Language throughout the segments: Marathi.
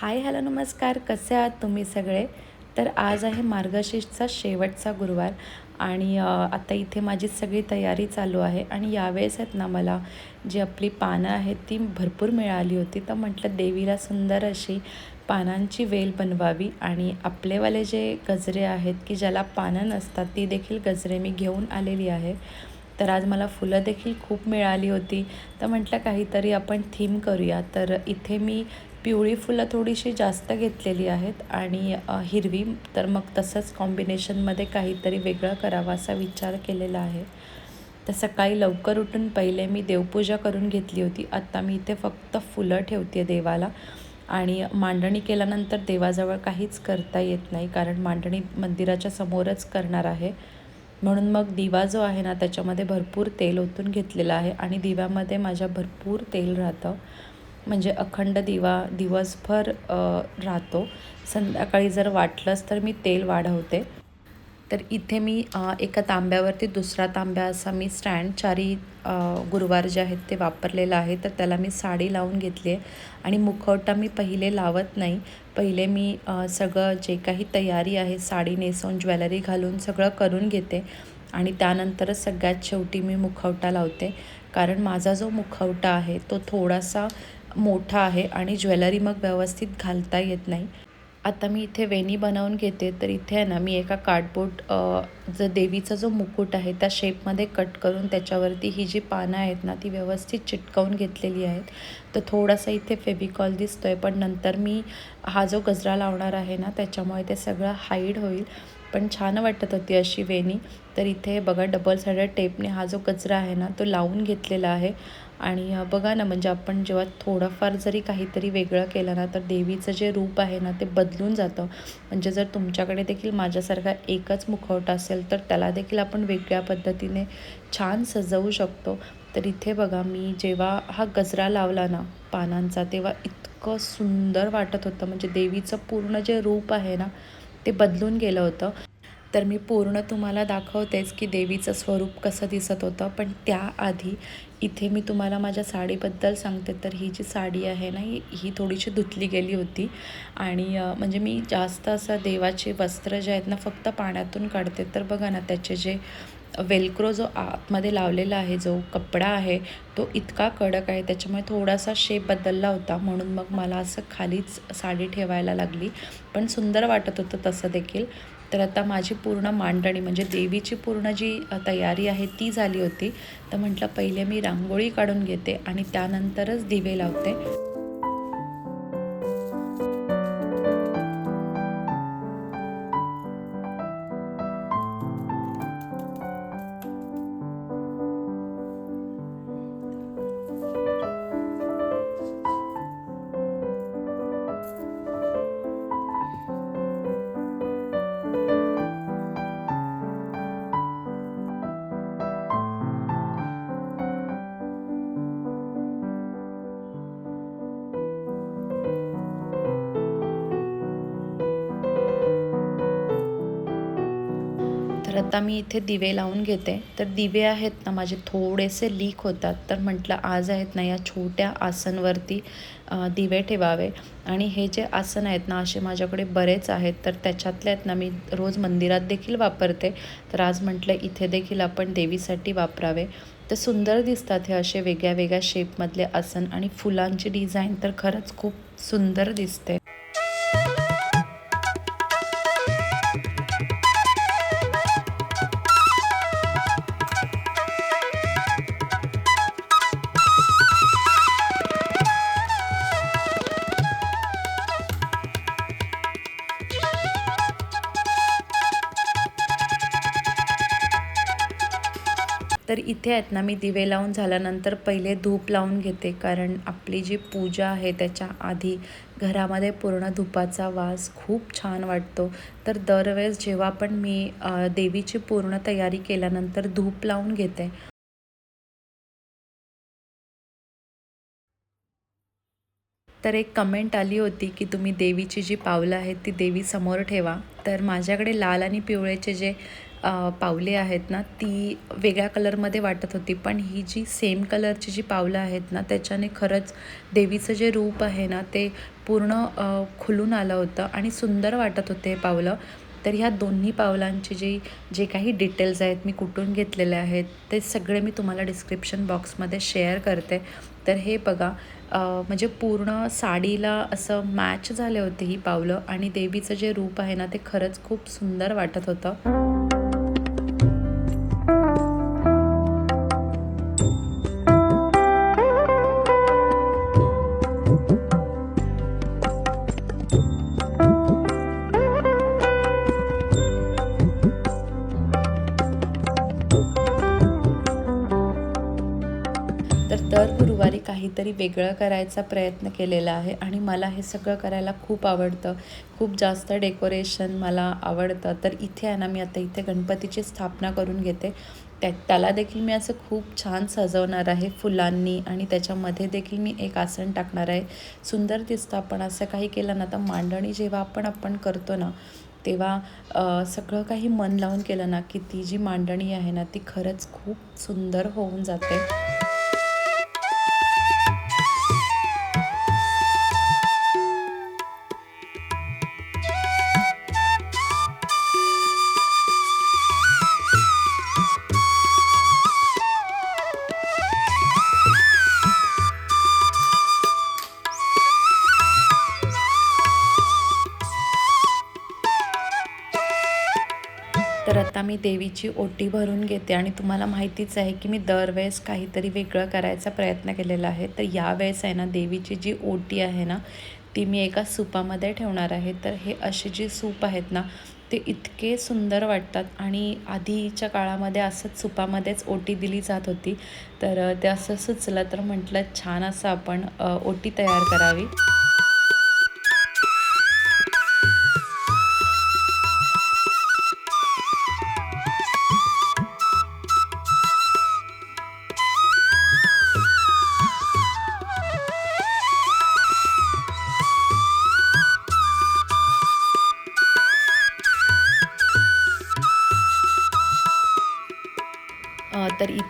हाय हॅलो नमस्कार. कसे आहात तुम्ही सगळे? तर आज आहे मार्गशीर्षचा शेवटचा गुरुवार आणि आता इथे माझी सगळी तयारी चालू आहे आणि यावेळेस आहेत ना मला जी आपली पानं आहेत ती भरपूर मिळाली होती. तर म्हटलं देवीला सुंदर अशी पानांची वेल बनवावी आणि आपलेवाले जे गजरे आहेत की ज्याला पानं नसतात ती देखील गजरे मी घेऊन आलेली आहे. तर आज मला फुलं देखील खूप मिळाली होती. तर म्हटलं काहीतरी आपण थीम करूया. तर इथे मी पिवळी फुलं थोडीशी जास्त घेतलेली आहेत आणि हिरवी तर मग तसंच कॉम्बिनेशनमध्ये काहीतरी वेगळं करावा असा विचार केलेला आहे. तर सकाळी लवकर उठून पहिले मी देवपूजा करून घेतली होती. आत्ता मी इथे फक्त फुलं ठेवते देवाला आणि मांडणी केल्यानंतर देवाजवळ काहीच करता येत नाही कारण मांडणी मंदिराच्या समोरच करणार आहे. म्हणून मग दिवा जो आहे ना त्याच्यामध्ये भरपूर तेल ओतून घेतलेलं आहे आणि दिव्यामध्ये माझ्या भरपूर तेल राहतं. म्हणजे अखंड दिवा दिवसभर राहतो. संध्याकाळी जर वाटलंच तर मी तेल वाढवते. तर इथे मी एका तांब्यावरती दुसरा तांब्या असा मी स्टँड चारी गुरुवार जे आहेत ते वापरलेलं आहे. तर त्याला मी साडी लावून घेतली आहे. आणि मुखवटा मी पहिले लावत नाही. पहिले मी सगळं जे काही तयारी आहे साडी नेसवून ज्वेलरी घालून सगळं करून घेते. आणि त्यानंतरच सगळ्यात शेवटी मी मुखवटा लावते. कारण माझा जो मुखवटा आहे तो थोडासा मोठा आहे आणि ज्वेलरी मग व्यवस्थित घालता येत नाही. आता मी इथे वेणी बनवून घेते तर इथे आहे ना मी एका कार्डबोर्ड जो देवीचा जो मुकुट आहे त्या शेपमध्ये कट करून त्याच्यावरती ही जी पानं आहेत ना ती व्यवस्थित चिटकवून घेतलेली आहेत. तर थोडासा इथे फेविकॉल आहे पण नंतर मी हा जो गजरा लावणार आहे ना त्याच्यामुळे ते सगळं हाईड होईल. पण छान वाटत होती अशी वेणी. तर इथे बघा डबल साइडेड टेपने हा जो कचरा आहे ना तो लावून घेतलेला आहे. आणि बघा ना म्हणजे आपण जेव्हा थोडंफार जरी काहीतरी वेगळं केलं ना तर देवीचं जे रूप आहे ना ते बदलून जातं. म्हणजे जर तुमच्याकडे देखील माझ्यासारखा एकच मुखवटा असेल तर त्याला देखील आपण वेगळ्या पद्धतीने छान सजवू शकतो. तर इथे बघा मी जेव्हा हा गजरा लावला ना पानांचा तेव्हा इतकं सुंदर वाटत होतं. म्हणजे देवीचं पूर्ण जे रूप आहे ना ते बदलून गेलं होतं. तर मी पूर्ण तुम्हाला दाखवतेच की देवीचं स्वरूप कसं दिसत होतं पण त्याआधी इथे मी तुम्हाला माझ्या साडीबद्दल सांगते. तर ही जी साडी आहे ना ही ही थोडीशी धुतली गेली होती. आणि म्हणजे मी जास्त असं देवाचे वस्त्र जे आहेत ना फक्त पाण्यातून काढते. तर बघा ना त्याचे जे वेलक्रो जो आतमध्ये लावलेला आहे जो कपडा आहे तो इतका कडक आहे. त्याच्यामुळे थोडासा शेप बदलला होता. म्हणून मग मला असं खालीच साडी ठेवायला लागली. पण सुंदर वाटत होतं तसं देखील. तर आता माझी पूर्ण मांडणी म्हणजे देवीची पूर्ण जी तयारी आहे ती झाली होती. तर म्हटलं पहिले मी रांगोळी काढून घेते आणि त्यानंतरच दिवे लावते. आता मी इथे दिवे लावून घेते. तर दिवे आहेत ना माझे थोडेसे लीक होतात. तर म्हटलं आज आहेत ना या छोट्या आसनवरती दिवे ठेवावे. आणि हे जे आसन आहेत ना असे माझ्याकडे बरेच आहेत. तर त्याच्यातले आहेत ना मी रोज मंदिरात देखील वापरते. तर आज म्हटलं इथे देखील आपण देवीसाठी वापरावे. तर सुंदर दिसतात हे असे वेगळ्या वेगळ्या शेपमधले आसन. आणि फुलांची डिझाईन तर खरंच खूप सुंदर दिसते. तर इथे आहेत ना मी दिवे लावून झाल्यानंतर पहिले धूप लावून घेते. कारण आपली जी पूजा आहे त्याच्या आधी घरामध्ये पूर्ण धुपाचा वास खूप छान वाटतो. तर दरवेळेस जेव्हा पण मी देवीची पूर्ण तयारी केल्यानंतर धूप लावून घेते. तर एक कमेंट आली होती की तुम्ही देवीची जी पावलं आहेत ती देवीसमोर ठेवा. तर माझ्याकडे लाल आणि पिवळेचे जे पावले आहेत ना ती वेगळ्या कलरमध्ये वाटत होती. पण ही जी सेम कलरची जी पावलं आहेत ना त्याच्याने खरंच देवीचं जे रूप आहे ना ते पूर्ण खुलून आलं होतं आणि सुंदर वाटत होते हे पावलं. तर ह्या दोन्ही पावलांचे जे जे काही डिटेल्स आहेत मी कुठून घेतलेले आहेत ते सगळे मी तुम्हाला डिस्क्रिप्शन बॉक्समध्ये शेअर करते. तर हे बघा म्हणजे पूर्ण साडीला असं मॅच झाले होते ही पावलं आणि देवीचं जे रूप आहे ना ते खरंच खूप सुंदर वाटत होतं. काहीतरी वेगळं करायचा प्रयत्न केलेला आहे आणि मला हे सगळं करायला खूप आवडतं. खूप जास्त डेकोरेशन मला आवडतं. तर इथे आहे ना मी आता इथे गणपतीची स्थापना करून घेते. त्या त्याला देखील मी असं खूप छान सजवणार आहे फुलांनी आणि त्याच्यामध्ये देखील मी एक आसन टाकणार आहे. सुंदर दिसतं आपण असं काही केलं ना तर मांडणी जेव्हा आपण आपण करतो ना तेव्हा सगळं काही मन लावून केलं ना की ती जी मांडणी आहे ना ती खरंच खूप सुंदर होऊन जाते. आता मी देवीची ओटी भरून घेते आणि तुम्हाला माहितीच आहे की मी दरवेळेस काहीतरी वेगळं करायचा प्रयत्न केलेला आहे. तर यावेळेस आहे ना देवीची जी ओटी आहे ना ती मी एका सूपामध्ये ठेवणार आहे. तर हे असे जे सूप आहेत ना ते इतके सुंदर वाटतात आणि आधीच्या काळामध्ये असंच सुपामध्येच ओटी दिली जात होती. तर ते असं सुचलं तर म्हटलं छान असं आपण ओटी तयार करावी.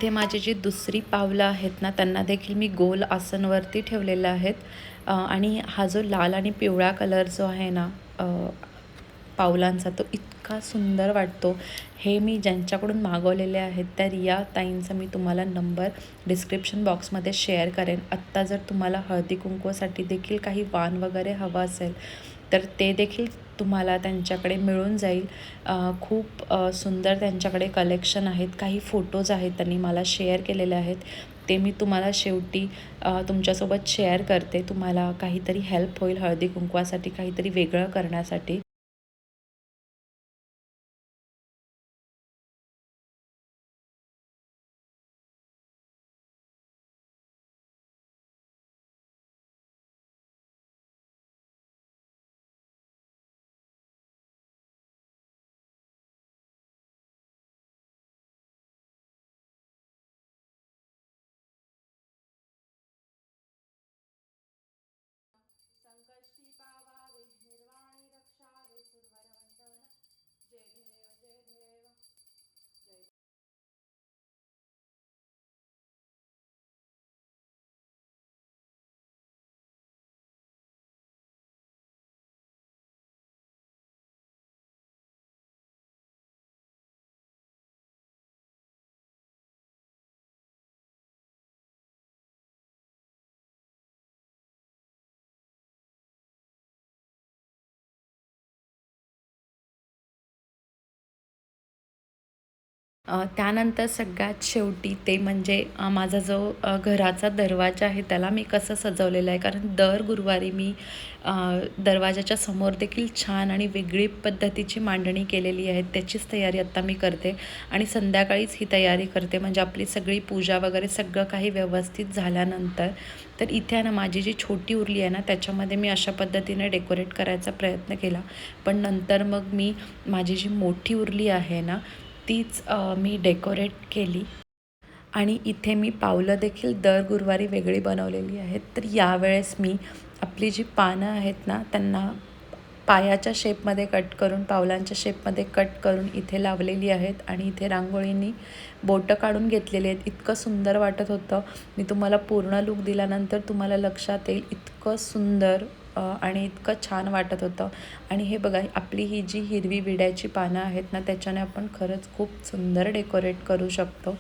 इथे माझी जी दुसरी पावलं आहेत ना त्यांना देखील मी गोल आसनवरती ठेवलेलं आहेत. आणि हा जो लाल आणि पिवळा कलर जो आहे ना पावलांचा तो इतका सुंदर वाटतो. हे मी ज्यांच्याकडून मागवलेले आहेत त्या रिया ताईंचा मी तुम्हाला नंबर डिस्क्रिप्शन बॉक्समध्ये शेअर करेन. आत्ता जर तुम्हाला हळदी कुंकवासाठी देखील काही वाण वगैरे हवं असेल तर ते देखील तुम्हाला त्यांच्याकडे मिळून जाईल. खूप सुंदर त्यांच्याकडे कलेक्शन आहेत. काही फोटोज आहेत त्यांनी मला शेअर केलेले आहेत. ते मी तुम्हाला शेवटी तुमच्यासोबत शेअर करते. तुम्हाला काहीतरी हेल्प होईल हळदी कुंकवासाठी काहीतरी वेगळं करण्यासाठी. त्यानंतर सगळ्यात शेवटी ते म्हणजे माझा जो घराचा दरवाजा आहे त्याला मी कसं सजवलेलं आहे. कारण दर गुरुवारी मी दरवाजाच्या समोर देखील छान आणि वेगळी पद्धतीची मांडणी केलेली आहे. त्याचीच तयारी आत्ता मी करते आणि संध्याकाळीच ही तयारी करते. म्हणजे आपली सगळी पूजा वगैरे सगळं काही व्यवस्थित झाल्यानंतर तर इथे ना माझी जी छोटी उरली आहे ना त्याच्यामध्ये मी अशा पद्धतीने डेकोरेट करायचा प्रयत्न केला. पण नंतर मग मी माझी जी मोठी उरली आहे ना तीच मी डेकोरेट केली. आणि इथे मी पावलं देखील दर गुरुवारी वेगळी बनवलेली आहेत. तर यावेळेस मी आपली जी पानं आहेत ना त्यांना पायाच्या शेपमध्ये कट करून पावलांच्या शेपमध्ये कट करून इथे लावलेली आहेत. आणि इथे रांगोळींनी बोटं काढून घेतलेली आहेत. इतकं सुंदर वाटत होतं. मी तुम्हाला पूर्ण लूक दिल्यानंतर तुम्हाला लक्षात येईल इतकं सुंदर आणि इतकं छान वाटत होतं. आणि हे बघा आपली ही जी हिरवी विड्याची पानं आहेत ना त्याच्याने आपण खरंच खूप सुंदर डेकोरेट करू शकतो.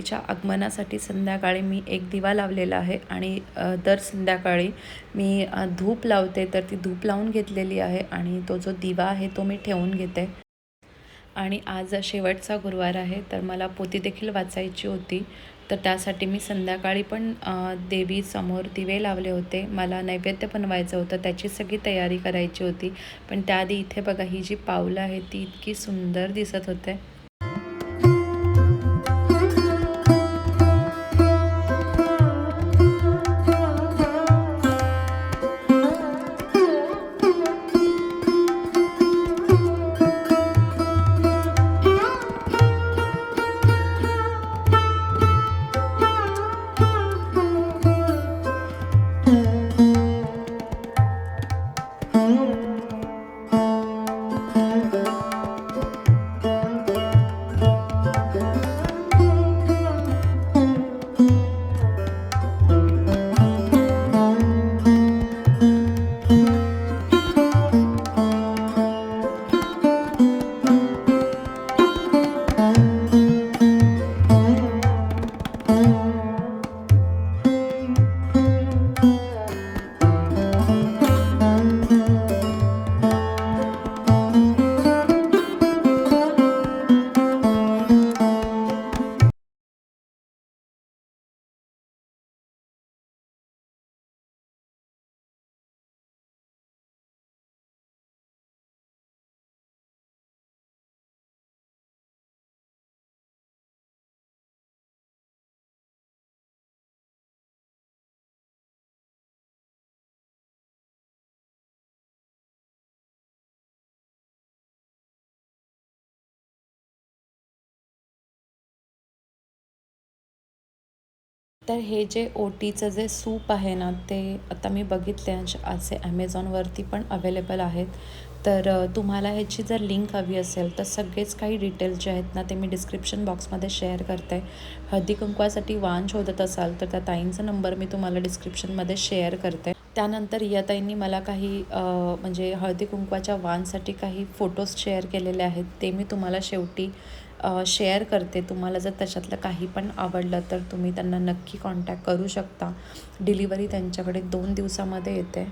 देवीच्या आगमनासाठी संध्याकाळी मी एक दिवा लावलेला आहे आणि दर संध्याकाळी मी धूप लावते तर ती धूप लावून घेतलेली आहे आणि तो जो दिवा आहे तो मी ठेवून घेते. आणि आज शेवटचा गुरुवार आहे तर मला पोती देखील वाचायची होती. तर त्यासाठी मी संध्याकाळी पण देवीसमोर दिवे लावले होते. मला नैवेद्य बनवायचं होतं त्याची सगळी तयारी करायची होती. पण त्याआधी इथे बघा ही जी पावलं आहे ती इतकी सुंदर दिसत होते. तर हे जे ओटीचं जे सूप आहे ना ते आता मी बघितले असे ॲमेझॉनवरती पण अवेलेबल आहेत. तर तुम्हाला ह्याची जर लिंक हवी असेल तर सगळेच काही डिटेल्स जे आहेत ना ते मी डिस्क्रिप्शन बॉक्समध्ये शेअर करते. हळदी कुंकवासाठी वाण शोधत असाल तर त्या ताईंचा नंबर मी तुम्हाला डिस्क्रिप्शनमध्ये शेअर करते. त्यानंतर या ताईंनी मला काही म्हणजे हळदी कुंकवाच्या वाणसाठी काही फोटोज शेअर केलेले आहेत ते मी तुम्हाला शेवटी शेअर करते. तुम्हाला जर त्याच्यातलं काही पण आवडलं तर तुम्ही त्यांना नक्की कॉन्टॅक्ट करू शकता. डिलिव्हरी त्यांच्याकडे दोन दिवसामध्ये येते.